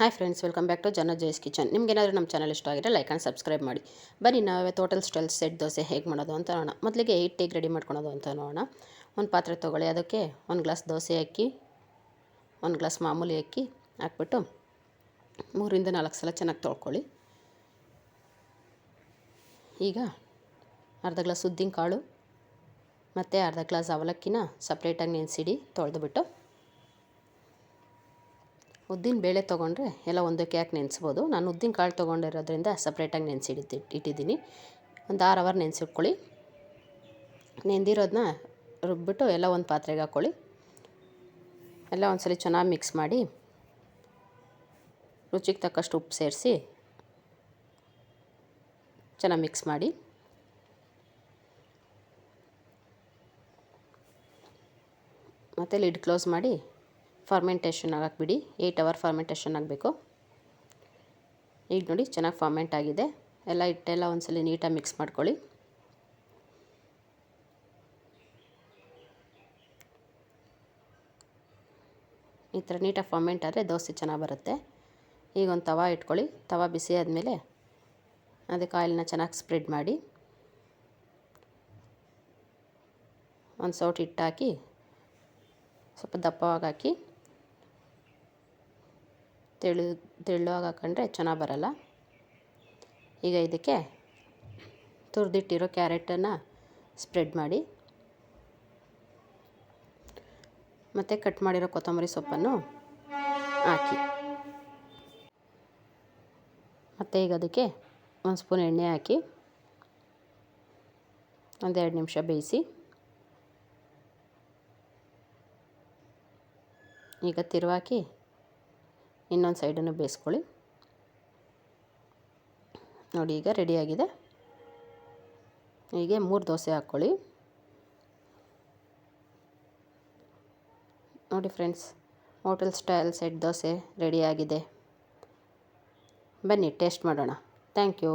Hi friends welcome back to ಜನ ಜೈಸ್ kitchen ನಿಮ್ಗೇನಾದರೂ ನಮ್ಮ ಚಾನಲ್ ಇಷ್ಟ ಆಗಿದ್ರೆ ಲೈಕ್ ಆ್ಯಂಡ್ ಸಬ್ಸ್ಕ್ರೈಬ್ ಮಾಡಿ. ಬನ್ನಿ ನಾವೇ ಟೋಟಲ್ ಸ್ಟೈಲ್ ಸೆಟ್ ದೋಸೆ ಹೇಗೆ ಮಾಡೋದು ಅಂತ ನೋಡೋಣ. ಮೊದಲಿಗೆ ಹಿಟ್ಟಿಗೆ ರೆಡಿ ಮಾಡ್ಕೊಳೋದು ಅಂತ ನೋಡೋಣ. ಒಂದು ಪಾತ್ರೆ ತೊಗೊಳ್ಳಿ, ಅದಕ್ಕೆ ಒಂದು ಗ್ಲಾಸ್ ದೋಸೆ ಅಕ್ಕಿ, ಒಂದು ಗ್ಲಾಸ್ ಮಾಮೂಲಿ ಅಕ್ಕಿ ಹಾಕ್ಬಿಟ್ಟು ಮೂರಿಂದ ನಾಲ್ಕು ಸಲ ಚೆನ್ನಾಗಿ ತೊಳ್ಕೊಳ್ಳಿ. ಈಗ ಅರ್ಧ ಗ್ಲಾಸ್ ಉದ್ದಿನ ಕಾಳು ಮತ್ತು ಅರ್ಧ ಗ್ಲಾಸ್ ಅವಲಕ್ಕಿನ ಸಪ್ರೇಟಾಗಿ ನೆನೆಸಿಡಿ, ತೊಳೆದುಬಿಟ್ಟು ಉದ್ದಿನ ಬೇಳೆ ತೊಗೊಂಡ್ರೆ ಎಲ್ಲ ಒಂದಕ್ಕೆ ಯಾಕೆ ನೆನೆಸ್ಬೋದು? ನಾನು ಉದ್ದಿನ ಕಾಳು ತೊಗೊಂಡಿರೋದ್ರಿಂದ ಸಪ್ರೇಟಾಗಿ ನೆನೆಸಿಡಿದ್ದು ಇಟ್ಟಿದ್ದೀನಿ. ಒಂದು ಆರು ಅವರ್ ನೆನೆಸಿಟ್ಕೊಳ್ಳಿ. ನೆಂದಿರೋದನ್ನ ರುಬ್ಬಿಟ್ಟು ಎಲ್ಲ ಒಂದು ಪಾತ್ರೆಗೆ ಹಾಕ್ಕೊಳ್ಳಿ. ಎಲ್ಲ ಒಂದ್ಸಲಿ ಚೆನ್ನಾಗಿ ಮಿಕ್ಸ್ ಮಾಡಿ ರುಚಿಗೆ ತಕ್ಕಷ್ಟು ಉಪ್ಪು ಸೇರಿಸಿ ಚೆನ್ನಾಗಿ ಮಿಕ್ಸ್ ಮಾಡಿ. ಮತ್ತು ಲಿಡ್ ಕ್ಲೋಸ್ ಮಾಡಿ ಫರ್ಮೆಂಟೇಷನ್ ಬಿಡಿ ಏಯ್ಟ್ ಅವರ್ ಫರ್ಮೆಂಟೇಷನ್ ಆಗಬೇಕು. ಈಗ ನೋಡಿ ಚೆನ್ನಾಗಿ ಫರ್ಮೆಂಟ್ ಆಗಿದೆ. ಎಲ್ಲ ಹಿಟ್ಟೆಲ್ಲ ಒಂದ್ಸಲ ನೀಟಾಗಿ ಮಿಕ್ಸ್ ಮಾಡ್ಕೊಳ್ಳಿ. ಈ ಥರ ನೀಟಾಗಿ ಫರ್ಮೆಂಟ್ ಆದರೆ ದೋಸೆ ಚೆನ್ನಾಗಿ ಬರುತ್ತೆ. ಈಗ ಒಂದು ತವಾ ಇಟ್ಕೊಳ್ಳಿ. ತವಾ ಬಿಸಿ ಆದಮೇಲೆ ಅದಕ್ಕೆ ಆಯಿಲ್ನ ಚೆನ್ನಾಗಿ ಸ್ಪ್ರೆಡ್ ಮಾಡಿ. ಒಂದು ಸೌಟ್ ಹಿಟ್ಟು ಹಾಕಿ ಸ್ವಲ್ಪ ದಪ್ಪವಾಗಿ ಹಾಕಿ ತೆಳು ತೆಳ್ಳುವಾಗಿ ಹಾಕೊಂಡ್ರೆ ಚೆನ್ನಾಗಿ ಬರಲ್ಲ. ಈಗ ಇದಕ್ಕೆ ತುರಿದಿಟ್ಟಿರೋ ಕ್ಯಾರೆಟನ್ನು ಸ್ಪ್ರೆಡ್ ಮಾಡಿ. ಮತ್ತು ಕಟ್ ಮಾಡಿರೋ ಕೊತ್ತಂಬರಿ ಸೊಪ್ಪನ್ನು ಹಾಕಿ. ಮತ್ತು ಈಗ ಅದಕ್ಕೆ ಒಂದು ಸ್ಪೂನ್ ಎಣ್ಣೆ ಹಾಕಿ. ಒಂದೆರಡು ನಿಮಿಷ ಬೇಯಿಸಿ. ಈಗ ತಿರುವಾಕಿ ಇನ್ನೊಂದು ಸೈಡನ್ನು ಬೇಯಿಸ್ಕೊಳ್ಳಿ. ನೋಡಿ, ಈಗ ರೆಡಿಯಾಗಿದೆ ಹೀಗೆ ಮೂರು ದೋಸೆ ಹಾಕ್ಕೊಳ್ಳಿ. ನೋಡಿ friends hotel style set dosa ರೆಡಿಯಾಗಿದೆ ಬನ್ನಿ ಟೇಸ್ಟ್ ಮಾಡೋಣ. Thank you